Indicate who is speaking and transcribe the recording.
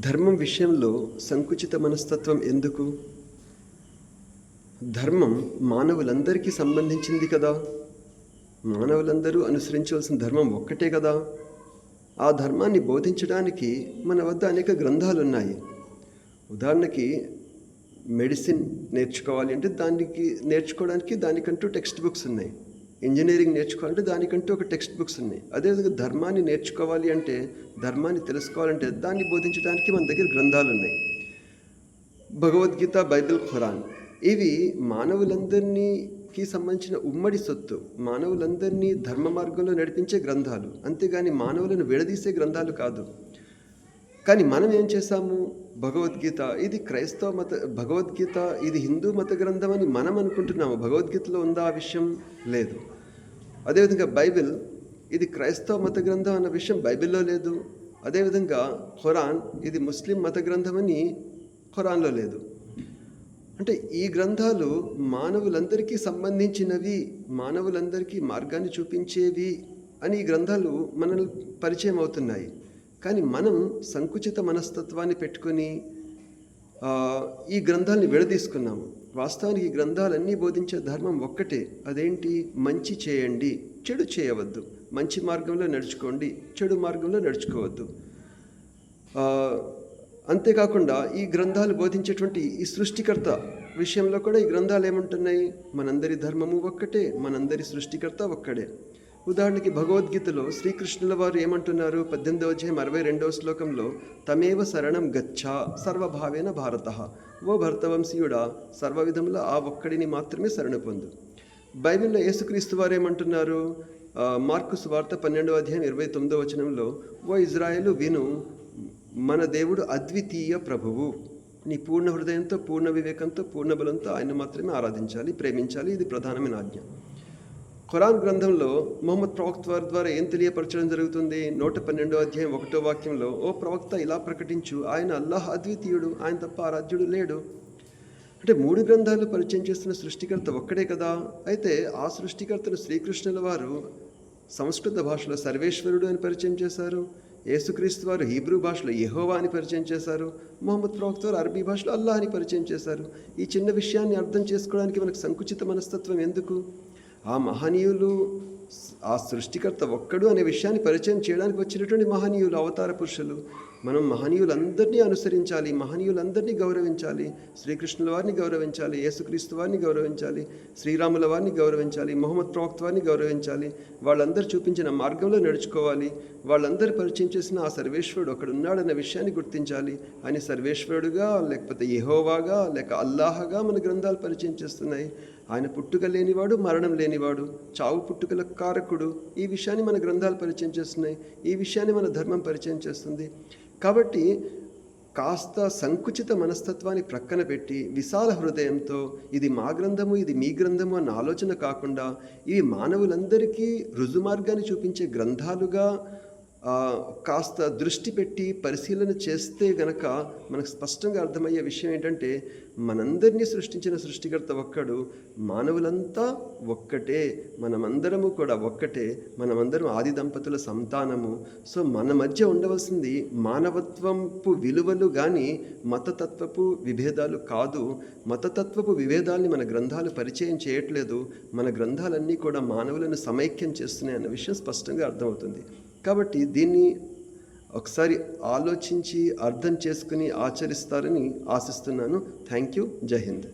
Speaker 1: ధర్మం విషయంలో సంకుచిత మనస్తత్వం ఎందుకు? ధర్మం మానవులందరికీ సంబంధించింది కదా. మానవులందరూ అనుసరించవలసిన ధర్మం ఒక్కటే కదా. ఆ ధర్మాన్ని బోధించడానికి మన వద్ద అనేక గ్రంథాలు ఉన్నాయి ఉదాహరణకి మెడిసిన్ నేర్చుకోవాలి అంటే దానికి నేర్చుకోవడానికి దానికంటూ టెక్స్ట్ బుక్స్ ఉన్నాయి. ఇంజనీరింగ్ నేర్చుకోవాలంటే దానికంటే ఒక టెక్స్ట్ బుక్స్ ఉన్నాయి. అదేవిధంగా ధర్మాన్ని నేర్చుకోవాలి అంటే ధర్మాన్ని తెలుసుకోవాలంటే దాన్ని బోధించడానికి మన దగ్గర గ్రంథాలు ఉన్నాయి. Bhagavad Gita Bible Quran. ఇవి మానవులందరినీకి సంబంధించిన ఉమ్మడి సొత్తు. మానవులందరినీ ధర్మ మార్గంలో నడిపించే గ్రంథాలు. అంతేగాని మానవులను విడదీసే గ్రంథాలు కాదు. కానీ మనం ఏం చేశాము? భగవద్గీత ఇది క్రైస్తవ మత భగవద్గీత ఇది హిందూ మత గ్రంథం అని మనం అనుకుంటున్నాము. భగవద్గీతలో ఉందా ఆ విషయం? లేదు. అదేవిధంగా బైబిల్ ఇది క్రైస్తవ మత గ్రంథం అన్న విషయం బైబిల్లో లేదు. అదేవిధంగా ఖురాన్ ఇది ముస్లిం మత గ్రంథం అని ఖురాన్లో లేదు. అంటే ఈ గ్రంథాలు మానవులందరికీ సంబంధించినవి మానవులందరికీ మార్గాన్ని చూపించేవి అని ఈ గ్రంథాలు మనల్ని పరిచయం అవుతున్నాయి. కానీ మనం సంకుచిత మనస్తత్వాన్ని పెట్టుకొని ఈ గ్రంథాలని విడదీసుకున్నాము. వాస్తవానికి ఈ గ్రంథాలన్నీ బోధించే ధర్మం ఒక్కటే. అదేంటి? మంచి చేయండి చెడు చేయవద్దు. మంచి మార్గంలో నడుచుకోండి చెడు మార్గంలో నడుచుకోవద్దు. అంతేకాకుండా ఈ గ్రంథాలు బోధించేటువంటి ఈ సృష్టికర్త విషయంలో కూడా ఈ గ్రంథాలు ఏముంటున్నాయి? మనందరి ధర్మము ఒక్కటే మనందరి సృష్టికర్త ఒక్కడే. ఉదాహరణకి భగవద్గీతలో శ్రీకృష్ణుల వారు ఏమంటున్నారు? పద్దెనిమిదవ అధ్యాయం అరవై రెండవ శ్లోకంలో తమేవ శరణం గచ్చ సర్వభావేన భారత. ఓ భర్తవంశీయుడా సర్వవిధముల ఆ ఒక్కడిని మాత్రమే శరణ పొందు. బైబిల్లో యేసుక్రీస్తు వారు ఏమంటున్నారు? మార్కు సువార్త పన్నెండవ అధ్యాయం ఇరవై తొమ్మిదవ వచనంలో ఓ ఇజ్రాయేలు విను మన దేవుడు అద్వితీయ ప్రభువు. నీ పూర్ణ హృదయంతో పూర్ణ వివేకంతో పూర్ణ బలంతో ఆయన మాత్రమే ఆరాధించాలి ప్రేమించాలి ఇది ప్రధానమైన ఆజ్ఞ. ఖురాన్ గ్రంథంలో మొహమ్మద్ ప్రవక్త వారి ద్వారా ఏం తెలియపరచడం జరుగుతుంది? నూట పన్నెండో అధ్యాయం ఒకటో వాక్యంలో ఓ ప్రవక్త ఇలా ప్రకటించు ఆయన అల్లాహ్ అద్వితీయుడు ఆయన తప్ప ఆరాధ్యుడు లేడు. అంటే మూడు గ్రంథాలు పరిచయం చేస్తున్న సృష్టికర్త ఒక్కడే కదా? అయితే ఆ సృష్టికర్తను శ్రీకృష్ణుల వారు సంస్కృత భాషలో సర్వేశ్వరుడు అని పరిచయం చేశారు యేసుక్రీస్తు వారు హీబ్రూ భాషలో యెహోవా అని పరిచయం చేశారు మొహమ్మద్ ప్రవక్త వారు అరబీ భాషలో అల్లాహ్ అని పరిచయం చేశారు. ఈ చిన్న విషయాన్ని అర్థం చేసుకోవడానికి మనకు సంకుచిత మనస్తత్వం ఎందుకు? ఆ మహనీయులు ఆ సృష్టికర్త ఒక్కడు అనే విషయాన్ని పరిచయం చేయడానికి వచ్చినటువంటి మహనీయులు అవతార పురుషులు. మనం మహనీయులందరినీ అనుసరించాలి మహనీయులందరినీ గౌరవించాలి శ్రీకృష్ణుల వారిని గౌరవించాలి యేసుక్రీస్తు వారిని గౌరవించాలి శ్రీరాముల వారిని గౌరవించాలి మొహమ్మద్ ప్రవక్త వారిని గౌరవించాలి. వాళ్ళందరూ చూపించిన మార్గంలో నడుచుకోవాలి. వాళ్ళందరూ పరిచయం చేసిన ఆ సర్వేశ్వరుడు ఒకడున్నాడన్న విషయాన్ని గుర్తించాలి. ఆయన సర్వేశ్వరుడుగా లేకపోతే యెహోవాగా లేక అల్లాహగా మన గ్రంథాలు పరిచయం చేస్తున్నాయి. ఆయన పుట్టుక లేనివాడు మరణం లేనివాడు చావు పుట్టుకల కారకుడు ఈ విషయాన్ని మన గ్రంథాలు పరిచయం చేస్తున్నాయి ఈ విషయాన్ని మన ధర్మం పరిచయం చేస్తుంది. కాబట్టి కాస్త సంకుచిత మనస్తత్వాన్ని ప్రక్కన పెట్టి విశాల హృదయంతో ఇది మా గ్రంథము ఇది మీ గ్రంథము అన్న ఆలోచన కాకుండా ఇవి మానవులందరికీ రుజుమార్గాన్ని చూపించే గ్రంథాలుగా కాస్త దృష్టి పెట్టి పరిశీలన చేస్తే గనక మనకు స్పష్టంగా అర్థమయ్యే విషయం ఏంటంటే మనందరినీ సృష్టించిన సృష్టికర్త ఒక్కడు మానవులంతా ఒక్కటే మనమందరము కూడా ఒక్కటే మనమందరం ఆది దంపతుల సంతానము. సో మన మధ్య ఉండవలసింది మానవత్వంపు విలువలు కానీ మతతత్వపు విభేదాలు కాదు. మతతత్వపు విభేదాల్ని మన గ్రంథాలు పరిచయం చేయట్లేదు. మన గ్రంథాలన్నీ కూడా మానవులను సమైక్యం చేస్తున్నాయి అన్న విషయం స్పష్టంగా అర్థమవుతుంది. కాబట్టి దీన్ని ఒకసారి ఆలోచించి అర్థం చేసుకుని ఆచరిస్తారని ఆశిస్తున్నాను. థ్యాంక్ యూ జై హింద్.